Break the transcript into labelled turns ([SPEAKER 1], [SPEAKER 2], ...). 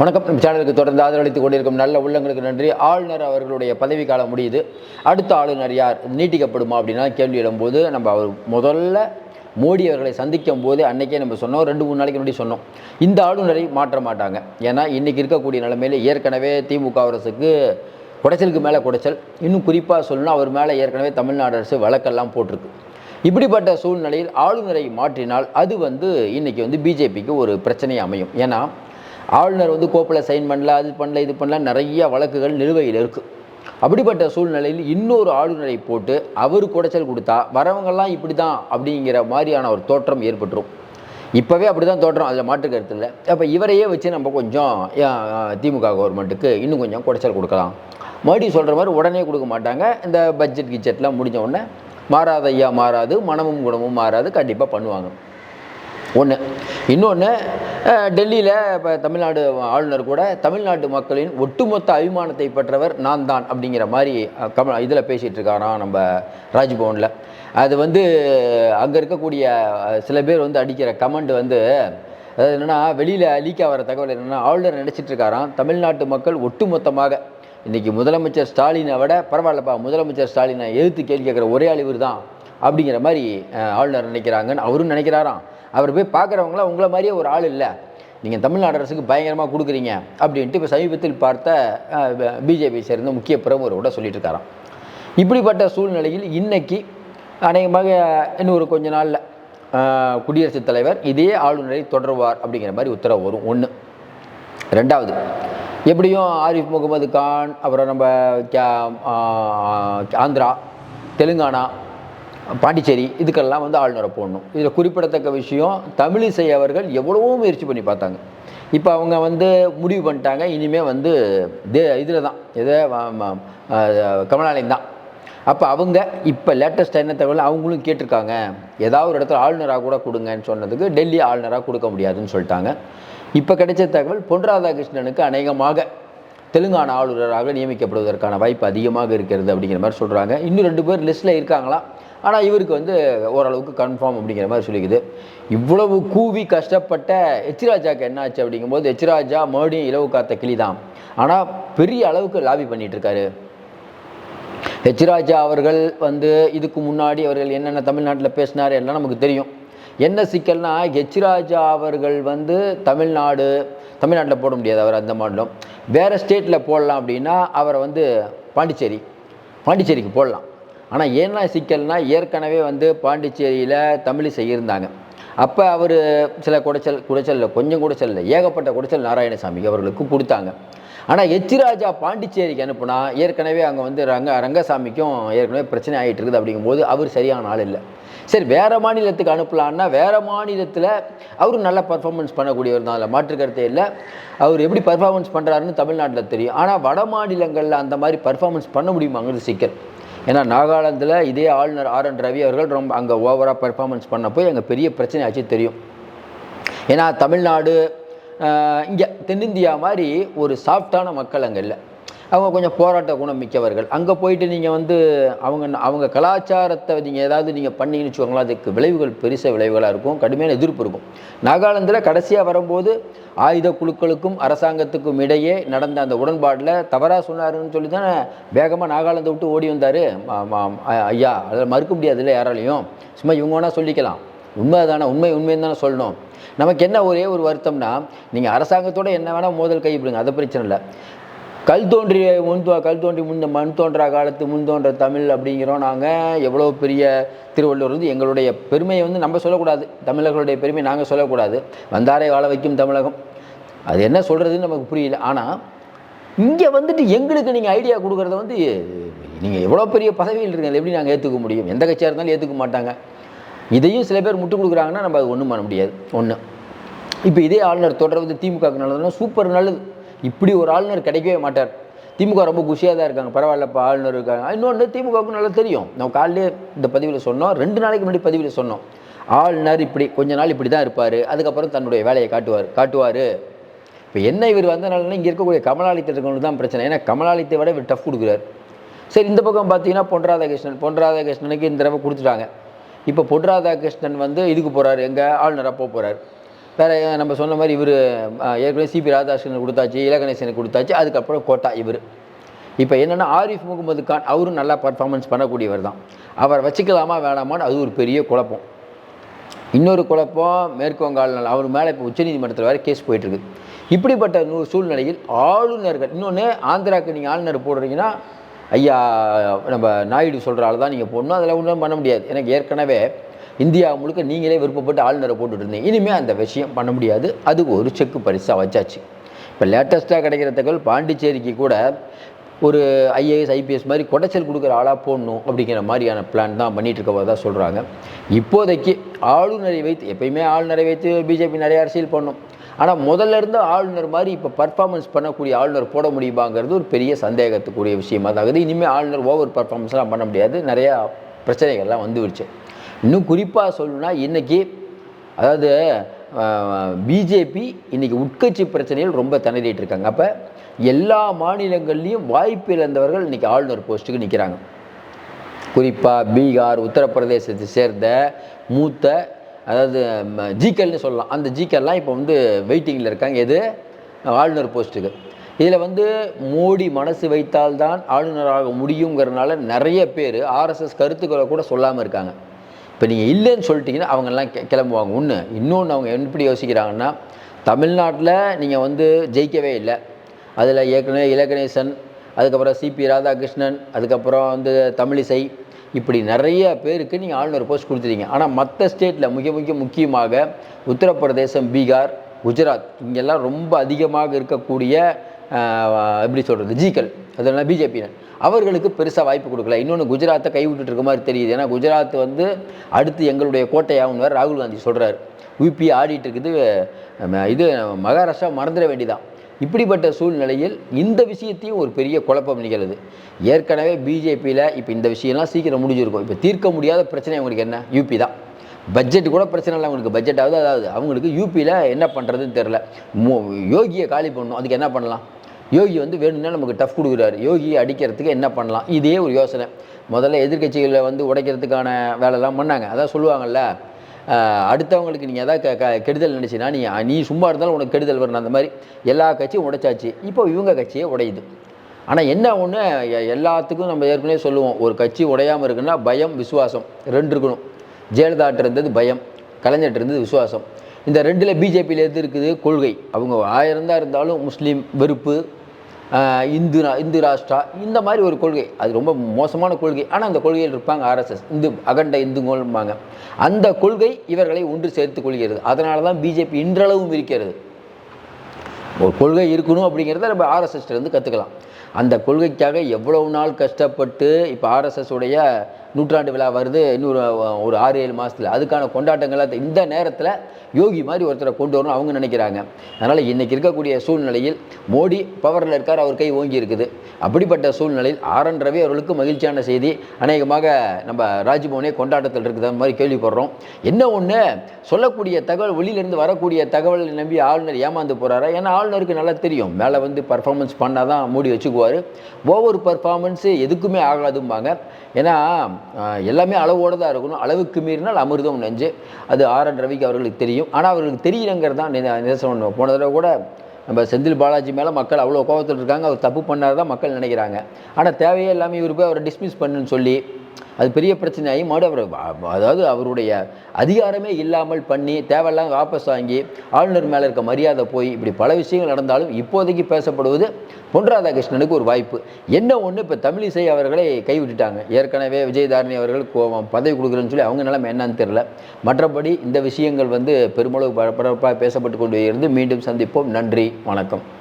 [SPEAKER 1] வணக்கம். சேனலுக்கு தொடர்ந்து ஆதரவளித்துக் கொண்டிருக்கும் நல்ல உள்ளங்களுக்கு நன்றி. ஆளுநர் அவர்களுடைய பதவி காலம் முடியுது. அடுத்த ஆளுநர் யார் நீட்டிக்கப்படுமா அப்படின்னா கேள்வி எழும்போது நம்ம அவர் முதல்ல மோடி அவர்களை சந்திக்கும் போது அன்றைக்கே நம்ம சொன்னோம். ரெண்டு மூணு நாளைக்கு முன்னாடி சொன்னோம். இந்த ஆளுநரை மாற்ற மாட்டாங்க. ஏன்னா இன்றைக்கி இருக்கக்கூடிய நிலைமையில் ஏற்கனவே திமுக அரசுக்கு குடைச்சலுக்கு மேலே குடைச்சல். இன்னும் குறிப்பாக சொல்லணும்னா அவர் மேலே ஏற்கனவே தமிழ்நாடு அரசு வழக்கெல்லாம் போட்டிருக்கு. இப்படிப்பட்ட சூழ்நிலையில் ஆளுநரை மாற்றினால் அது வந்து இன்றைக்கி வந்து பிஜேபிக்கு ஒரு பிரச்சனை அமையும். ஏன்னா ஆளுநர் வந்து கோப்பில் சைன் பண்ணல அது பண்ணல இது பண்ணல நிறைய வழக்குகள் நிலுவையில் இருக்குது அப்படிப்பட்ட சூழ்நிலையில் இன்னொரு ஆளுநரை போட்டு அவர் குடைச்சல் கொடுத்தா வரவங்கெல்லாம் இப்படி தான் அப்படிங்கிற மாதிரியான ஒரு தோற்றம் ஏற்பட்டுரும். இப்போவே அப்படி தான் தோற்றம் அதில் மாற்று கருத்து இல்லை. அப்போ இவரையே வச்சு நம்ம கொஞ்சம் திமுக கவர்மெண்ட்டுக்கு இன்னும் கொஞ்சம் குடைச்சல் கொடுக்கலாம். மறுபடியும் சொல்கிற மாதிரி உடனே கொடுக்க மாட்டாங்க. இந்த பட்ஜெட் கிட்ஜெட்லாம் முடிஞ்ச உடனே மாறாத ஐயா மாறாது மனமும் குணமும் மாறாது கண்டிப்பாக பண்ணுவாங்க. ஒன்று இன்னொன்று டெல்லியில் இப்போ தமிழ்நாடு ஆளுநர் கூட தமிழ்நாட்டு மக்களின் ஒட்டுமொத்த அபிமானத்தை பெற்றவர் நான் தான் அப்படிங்கிற மாதிரி அஹ், கம இதில் பேசிகிட்டு இருக்காராம் நம்ம ராஜ்பவனில். அது வந்து அங்கே இருக்கக்கூடிய சில பேர் வந்து அடிக்கிற கமெண்ட் வந்து அதாவது என்னென்னா வெளியில் லீக் ஆகிற தகவல் என்னென்னா ஆளுநர் நினச்சிட்டு இருக்காராம் தமிழ்நாட்டு மக்கள் ஒட்டுமொத்தமாக இன்றைக்கி முதலமைச்சர் ஸ்டாலினை விட பரவாயில்லப்பா முதலமைச்சர் ஸ்டாலினை எதிர்த்து கேள்வி கேட்குற ஒரே ஆள் இவர் தான் அப்படிங்கிற மாதிரி ஆளுநர் நினைக்கிறாங்கன்னு அவரும் நினைக்கிறாராம். அவர் போய் பார்க்குறவங்களாம் உங்களை மாதிரியே ஒரு ஆள் இல்லை. நீங்கள் தமிழ்நாடு அரசுக்கு பயங்கரமாக கொடுக்குறீங்க அப்படின்ட்டு இப்போ சமீபத்தில் பார்த்த பிஜேபி சேர்ந்த முக்கிய பிரமுகரோட சொல்லிட்டு இருக்காராம். இப்படிப்பட்ட சூழ்நிலையில் இன்னைக்கு அநேகமாக இன்னும் ஒரு கொஞ்ச நாளில் குடியரசுத் தலைவர் இதே ஆளுநரை தொடர்வார் அப்படிங்கிற மாதிரி உத்தரவு வரும். ஒன்று ரெண்டாவது எப்படியும் ஆரிஃப் முகமது கான் அப்புறம் நம்ம ஆந்திரா தெலுங்கானா பாண்டிச்சேரி இதுக்கெல்லாம் வந்து ஆளுநரை போடணும். இதில் குறிப்பிடத்தக்க விஷயம் தமிழிசை அவர்கள் எவ்வளவோ முயற்சி பண்ணி பார்த்தாங்க. இப்போ அவங்க வந்து முடிவு பண்ணிட்டாங்க இனிமேல் வந்து தே இதில் தான் எதை கமலாலயம் தான். அப்போ அவங்க இப்போ லேட்டஸ்ட் என்ன தகவல் அவங்களும் கேட்டிருக்காங்க. ஏதாவது ஒரு இடத்துல ஆளுநராக கூட கொடுங்கன்னு சொன்னதுக்கு டெல்லி ஆளுநராக கொடுக்க முடியாதுன்னு சொல்லிட்டாங்க. இப்போ கிடைச்ச தகவல் பொன் ராதாகிருஷ்ணனுக்கு அநேகமாக தெலுங்கானா ஆளுநராக நியமிக்கப்படுவதற்கான வாய்ப்பு அதிகமாக இருக்கிறது அப்படிங்கிற மாதிரி சொல்கிறாங்க இன்னும் ரெண்டு பேர் லிஸ்ட்டில் இருக்காங்களா? ஆனால் இவருக்கு வந்து ஓரளவுக்கு கன்ஃபார்ம் அப்படிங்கிற மாதிரி சொல்லிக்குது. இவ்வளவு கூவி கஷ்டப்பட்ட எச்ராஜாக்கு என்ன ஆச்சு அப்படிங்கும்போது எச்ராஜா மறுபடியும் இலவு காத்த கிளி தான் ஆனால் பெரிய அளவுக்கு லாபி பண்ணிகிட்ருக்காரு ஹெச்ராஜா அவர்கள் வந்து இதுக்கு முன்னாடி அவர்கள் என்னென்ன தமிழ்நாட்டில் பேசினார் எல்லாம் நமக்கு தெரியும். என்ன சிக்கல்னா ஹெச்ராஜா அவர்கள் வந்து தமிழ்நாடு தமிழ்நாட்டில் போட முடியாது அவர் அந்த மாநிலம். வேறு ஸ்டேட்டில் போடலாம் அப்படின்னா அவரை வந்து பாண்டிச்சேரி பாண்டிச்சேரிக்கு போடலாம். ஆனால் என்ன சிக்கல்னால் ஏற்கனவே வந்து பாண்டிச்சேரியில் தமிழிசை இருந்தாங்க அப்போ அவர் சில குடைச்சல் குடைச்சலில் கொஞ்சம் குடைச்சல் இல்லை ஏகப்பட்ட குடைச்சல் நாராயணசாமி அவர்களுக்கு கொடுத்தாங்க. ஆனால் எச்சிராஜா பாண்டிச்சேரிக்கு அனுப்புனா ஏற்கனவே அங்கே வந்து ரங்க ரங்கசாமிக்கும் ஏற்கனவே பிரச்சனை ஆகிட்டு இருக்குது அப்படிங்கும்போது அவர் சரியான ஆள் இல்லை. சரி வேறு மாநிலத்துக்கு அனுப்பலான்னா வேறு மாநிலத்தில் அவரும் நல்ல பர்ஃபார்மன்ஸ் பண்ணக்கூடியவர் தான். அதில் மாற்றுக்கருத்தே இல்லை. அவர் எப்படி பர்ஃபார்மன்ஸ் பண்ணுறாருன்னு தமிழ்நாட்டில் தெரியும். ஆனால் வட மாநிலங்களில் அந்த மாதிரி பர்ஃபார்மன்ஸ் பண்ண முடியுமாங்கிறது சிக்கல் ஏன்னா நாகாலாந்தில் இதே ஆளுநர் ஆர் என் ரவி அவர்கள் ரொம்ப அங்கே ஓவராக பெர்ஃபார்மன்ஸ் பண்ண போய் அங்கே பெரிய பிரச்சனை ஆச்சு தெரியும். ஏன்னா தமிழ்நாடு இங்கே தென்னிந்தியா மாதிரி ஒரு சாஃப்டான மக்கள் அங்கே இல்லை. அவங்க கொஞ்சம் போராட்ட குணம் மிக்கவர்கள். அங்கே போயிட்டு நீங்கள் வந்து அவங்க அவங்க கலாச்சாரத்தை நீங்கள் ஏதாவது நீங்கள் பண்ணிங்கன்னு வச்சுக்கோங்களேன் அதுக்கு விளைவுகள் பெருச விளைவுகளாக இருக்கும் கடுமையான எதிர்ப்பு இருக்கும். நாகாலாந்தில் கடைசியாக வரும்போது ஆயுத குழுக்களுக்கும் அரசாங்கத்துக்கும் இடையே நடந்த அந்த உடன்பாடில் தவறாக சொன்னாருன்னு சொல்லி தானே வேகமாக நாகாலாந்தை விட்டு ஓடி வந்தார். ஐயா அதில் மறுக்க முடியாது இல்லை யாராலையும். சும்மா இவங்க வேணால் சொல்லிக்கலாம். உண்மை தானே உண்மை உண்மைன்னு தானே சொல்லணும். நமக்கு என்ன ஒரே ஒரு வருத்தம்னா நீங்கள் அரசாங்கத்தோடு என்ன வேணால் மோதல் கைப்பிடுங்க அது பிரச்சனை இல்லை. கல் தோன்றிய முன் கல் தோன்றி முன் மண் தோன்றா காலத்து முன் தோன்ற தமிழ் அப்படிங்கிறோம் நாங்கள் எவ்வளோ பெரிய திருவள்ளுவர் வந்து எங்களுடைய பெருமையை வந்து நம்ம சொல்லக்கூடாது. தமிழர்களுடைய பெருமை நாங்கள் சொல்லக்கூடாது. வந்தாரை வாழ வைக்கும் தமிழகம். அது என்ன சொல்கிறதுன்னு நமக்கு புரியல. ஆனால் இங்கே வந்துட்டு எங்களுக்கு நீங்கள் ஐடியா கொடுக்குறத வந்து நீங்கள் எவ்வளோ பெரிய பதவியில் இருக்கீங்க எப்படி நாங்கள் ஏற்றுக்க முடியும்? எந்த கட்சியாக இருந்தாலும் ஏற்றுக்க மாட்டாங்க. இதையும் சில பேர் முட்டு கொடுக்குறாங்கன்னா நம்ம அது ஒன்றும் பண்ண முடியாது. ஒன்று இப்போ இதே ஆளுநர் தொடர்வது திமுகவுக்கு நல்லதுன்னா சூப்பர் நல்லது. இப்படி ஒரு ஆளுநர் கிடைக்கவே மாட்டார். திமுக ரொம்ப குஷியாக தான் இருக்காங்க. பரவாயில்லப்பா ஆளுநர் இருக்காங்க. இன்னொன்று திமுகவுக்கு நல்லா தெரியும். நம்ம காலையிலே இந்த பதிவில் சொன்னோம். ரெண்டு நாளைக்கு முன்னாடி பதிவில் சொன்னோம். ஆளுநர் இப்படி கொஞ்ச நாள் இப்படி தான் இருப்பார். அதுக்கப்புறம் தன்னுடைய வேலையை காட்டுவார் காட்டுவார். இப்போ என்ன இவர் வந்தனாலனா இங்கே இருக்கக்கூடிய கமலாலயத்தில் இருக்கவங்களுக்கு தான் பிரச்சனை. ஏன்னா கமலாலயத்தை விட இவர் டஃப் கொடுக்குறாரு. சரி இந்த பக்கம் பார்த்தீங்கன்னா பொன் ராதாகிருஷ்ணன். பொன் ராதாகிருஷ்ணனுக்கு இந்த தடவை கொடுத்துட்டாங்க. இப்போ பொன் ராதாகிருஷ்ணன் வந்து இதுக்கு போகிறாரு எங்கே? ஆளுநராக போக போகிறார் வேறு நம்ம சொன்ன மாதிரி இவர் ஏற்கனவே சிபி ராதாகிருஷ்ணன் கொடுத்தாச்சு இலகணேசனுக்கு கொடுத்தாச்சு அதுக்கப்புறம் கோட்டா இவர். இப்போ என்னென்னா ஆரிஃப் முகமது கான் அவரும் நல்லா பர்ஃபார்மன்ஸ் பண்ணக்கூடியவர் தான். அவரை வச்சுக்கலாமா வேணாமான்னு அது ஒரு பெரிய குழப்பம். இன்னொரு குழப்பம் மேற்கு வங்காள அவர் மேலே இப்போ உச்சநீதிமன்றத்தில் வேறு கேஸ் போயிட்டுருக்கு. இப்படிப்பட்ட நூ சூழ்நிலையில் ஆளுநர்கள் இன்னொன்று ஆந்திராவுக்கு நீங்கள் ஆளுநர் போடுறீங்கன்னா ஐயா நம்ம நாயுடு சொல்கிற ஆள் தான் நீங்கள் போடணும் அதில் ஒன்றும் பண்ண முடியாது. எனக்கு ஏற்கனவே இந்தியா முழுக்க நீங்களே விருப்பப்பட்டு ஆளுநரை போட்டுட்டு இருந்தீங்க. இனிமேல் அந்த விஷயம் பண்ண முடியாது. அது ஒரு செக்கு பரிசாக வச்சாச்சு இப்போ லேட்டஸ்ட்டாக கிடைக்கிற தகவல் பாண்டிச்சேரிக்கு கூட ஒரு ஐஏஎஸ் ஐபிஎஸ் மாதிரி குடைச்சல் கொடுக்குற ஆளாக போடணும் அப்படிங்கிற மாதிரியான பிளான் தான் பண்ணிகிட்டு இருக்க தான் சொல்கிறாங்க இப்போதைக்கு ஆளுநரை வைத்து எப்பயுமே ஆளுநரை வைத்து பிஜேபி நிறைய அரசியல் பண்ணும். ஆனால் முதல்ல இருந்து ஆளுநர் மாதிரி இப்போ பர்ஃபார்மன்ஸ் பண்ணக்கூடிய ஆளுநர் போட முடியுமாங்கிறது ஒரு பெரிய சந்தேகத்துக்குரிய விஷயமா தான் ஆகுது இனிமேல் ஆளுநர் ஓவர் பர்ஃபார்மன்ஸ்லாம் பண்ண முடியாது. நிறையா பிரச்சனைகள்லாம் வந்துடுச்சு இன்னும் குறிப்பாக சொல்லணும்னா இன்றைக்கி அதாவது பிஜேபி இன்றைக்கி உட்கட்சி பிரச்சனைகள் ரொம்ப திணறிட்டு இருக்காங்க. அப்போ எல்லா மாநிலங்கள்லேயும் வாய்ப்பு இழந்தவர்கள் இன்றைக்கி ஆளுநர் போஸ்ட்டுக்கு நிற்கிறாங்க குறிப்பாக பீகார் உத்தரப்பிரதேசத்தை சேர்ந்த மூத்த அதாவது ஜிகல்னு சொல்லலாம். அந்த ஜிக்கல்லாம் இப்போ வந்து வெயிட்டிங்கில் இருக்காங்க. எது? ஆளுநர் போஸ்ட்டுக்கு. இதில் வந்து மோடி மனசு வைத்தால்தான் ஆளுநராக முடியுங்கிறதுனால நிறைய பேர் ஆர்எஸ்எஸ் கருத்துக்களை கூட சொல்லாமல் இருக்காங்க. இப்போ நீங்கள் இல்லைன்னு சொல்லிட்டீங்கன்னா அவங்கெல்லாம் கிளம்புவாங்க. ஒன்று இன்னொன்று அவங்க எப்படி யோசிக்கிறாங்கன்னா தமிழ்நாட்டில் நீங்கள் வந்து ஜெயிக்கவே இல்லை. அதில் ஏற்கனவே இலகணேசன் அதுக்கப்புறம் சிபி ராதாகிருஷ்ணன் அதுக்கப்புறம் வந்து தமிழிசை இப்படி நிறைய பேருக்கு நீங்கள் ஆளுநர் போஸ்ட் கொடுத்துருங்க ஆனால் மற்ற ஸ்டேட்டில் மிக மிக முக்கியமாக உத்தரப்பிரதேசம் பீகார் குஜராத் இங்கெல்லாம் ரொம்ப அதிகமாக இருக்கக்கூடிய எப்படி சொல்கிறது ஜிக்கல் அதெல்லாம் பிஜேபியினர் அவர்களுக்கு பெருசாக வாய்ப்பு கொடுக்கல. இன்னொன்று குஜராத்தை கைவிட்டு இருக்க மாதிரி தெரியுது. ஏன்னா குஜராத் வந்து அடுத்து எங்களுடைய கோட்டையாகும் வேறு ராகுல் காந்தி சொல்கிறார் யூபி ஆடிட்டு இருக்குது. இது மகாராஷ்டிரா மறந்துட வேண்டிதான் இப்படிப்பட்ட சூழ்நிலையில் இந்த விஷயத்தையும் ஒரு பெரிய குழப்பம் நிகழ்து. ஏற்கனவே பிஜேபியில் இப்போ இந்த விஷயம்லாம் சீக்கிரம் முடிஞ்சிருக்கும். இப்போ தீர்க்க முடியாத பிரச்சனை அவங்களுக்கு என்ன? யூபி தான். பட்ஜெட் கூட பிரச்சனை இல்லை அவங்களுக்கு பட்ஜெட் ஆகுது அதாவது அவங்களுக்கு யூபியில் என்ன பண்ணுறதுன்னு தெரில யோகியை காலி பண்ணணும். அதுக்கு என்ன பண்ணலாம்? யோகி வந்து வேணும்னா நமக்கு டஃப் கொடுக்குறாரு. யோகியை அடிக்கிறதுக்கு என்ன பண்ணலாம்? இதே ஒரு யோசனை. முதல்ல எதிர்கட்சிகளை வந்து உடைக்கிறதுக்கான வேலைலாம் பண்ணாங்க. அதான் சொல்லுவாங்கள்ல அடுத்தவங்களுக்கு நீங்கள் எதாவது க கெடுதல் நினச்சினா நீ நீ சும்மா இருந்தாலும் உனக்கு கெடுதல் வரணும். அந்த மாதிரி எல்லா கட்சியும் உடைச்சாச்சு. இப்போ இவங்க கட்சியே உடையுது. ஆனால் என்ன ஒன்று எல்லாத்துக்கும் நம்ம ஏற்கனவே சொல்லுவோம். ஒரு கட்சி உடையாமல் இருக்குன்னா பயம் விசுவாசம் ரெண்டு இருக்கணும். ஜெயலலிதாட்டு இருந்தது பயம் கலைஞர்கிட்ட இருந்தது விசுவாசம். இந்த ரெண்டில் பிஜேபியில் எது இருக்குது? கொள்கை. அவங்க ஆயிரம் தான் இருந்தாலும் முஸ்லீம் வெறுப்பு இந்து இந்து ராஷ்டிரா இந்த மாதிரி ஒரு கொள்கை. அது ரொம்ப மோசமான கொள்கை. ஆனால் அந்த கொள்கையில் இருப்பாங்க ஆர்எஸ்எஸ் இந்து அகண்ட இந்துங்கோம்பாங்க அந்த கொள்கை இவர்களை ஒன்று சேர்த்து கொள்கிறது. அதனால தான் பிஜேபி இன்றளவும் இருக்கிறது. ஒரு கொள்கை இருக்கணும் அப்படிங்கிறத நம்ம ஆர்எஸ்எஸ்லேருந்து கற்றுக்கலாம் அந்த கொள்கைக்காக எவ்வளவு நாள் கஷ்டப்பட்டு இப்போ ஆர்எஸ்எஸ் உடைய நூற்றாண்டு விழா வருது இன்னொரு ஒரு ஆறு ஏழு மாதத்தில் அதுக்கான கொண்டாட்டங்களை இந்த நேரத்தில் யோகி மாதிரி ஒருத்தரை கொண்டு வரணும் அவங்க நினைக்கிறாங்க. அதனால் இன்றைக்கி இருக்கக்கூடிய சூழ்நிலையில் மோடி பவரில் இருக்கார் அவர் கை ஓங்கி இருக்குது. அப்படிப்பட்ட சூழ்நிலையில் ஆரன்றவே ரவி அவர்களுக்கு மகிழ்ச்சியான செய்தி. அநேகமாக நம்ம ராஜ்பவனே கொண்டாட்டத்தில் இருக்குது அந்த மாதிரி கேள்விப்படுறோம். என்ன ஒன்று சொல்லக்கூடிய தகவல் வெளியிலேருந்து வரக்கூடிய தகவல் நம்பி ஆளுநர் ஏமாந்து போகிறாரா ஏன்னா ஆளுநருக்கு நல்லா தெரியும். மேலே வந்து பர்ஃபார்மன்ஸ் பண்ணால் தான் மூடி வச்சுக்குவார். ஒவ்வொரு பர்ஃபார்மன்ஸு எதுக்குமே ஆகாதும்பாங்க. ஏன்னா எல்லாமே அளவோடு தான் இருக்கணும். அளவுக்கு மீறினால் அமிர்தம் நெஞ்சு. அது ஆர் என் ரவிக்கு அவர்களுக்கு தெரியும். ஆனால் அவர்களுக்கு தெரியலங்கிறது தான் நிதர்சனம். போன தடவை கூட நம்ம செந்தில் பாலாஜி மேலே மக்கள் அவ்வளோ கோபத்தில் இருக்காங்க அவர் தப்பு பண்ணார் தான் மக்கள் நினைக்கிறாங்க. ஆனால் தேவையே இல்லாமல் இவர் போய் அவரை டிஸ்மிஸ் பண்ணுன்னு சொல்லி அது பெரிய பிரச்சனையாகி மறுபடியும் அவர் அதாவது அவருடைய அதிகாரமே இல்லாமல் பண்ணி தேவையில்லாமல் வாபஸ் வாங்கி ஆளுநர் மேலே இருக்க மரியாதை போய் இப்படி பல விஷயங்கள் நடந்தாலும் இப்போதைக்கு பேசப்படுவது பொன் ராதாகிருஷ்ணனுக்கு ஒரு வாய்ப்பு. என்ன ஒன்று இப்போ தமிழிசை அவர்களை கைவிட்டுட்டாங்க. ஏற்கனவே விஜயதாரணி அவர்கள் பதவி கொடுக்குறேன்னு சொல்லி அவங்க நிலைமை என்னன்னு தெரில மற்றபடி இந்த விஷயங்கள் வந்து பெருமளவு பரபரப்பாக பேசப்பட்டு கொண்டு இருந்து மீண்டும் சந்திப்போம். நன்றி. வணக்கம்.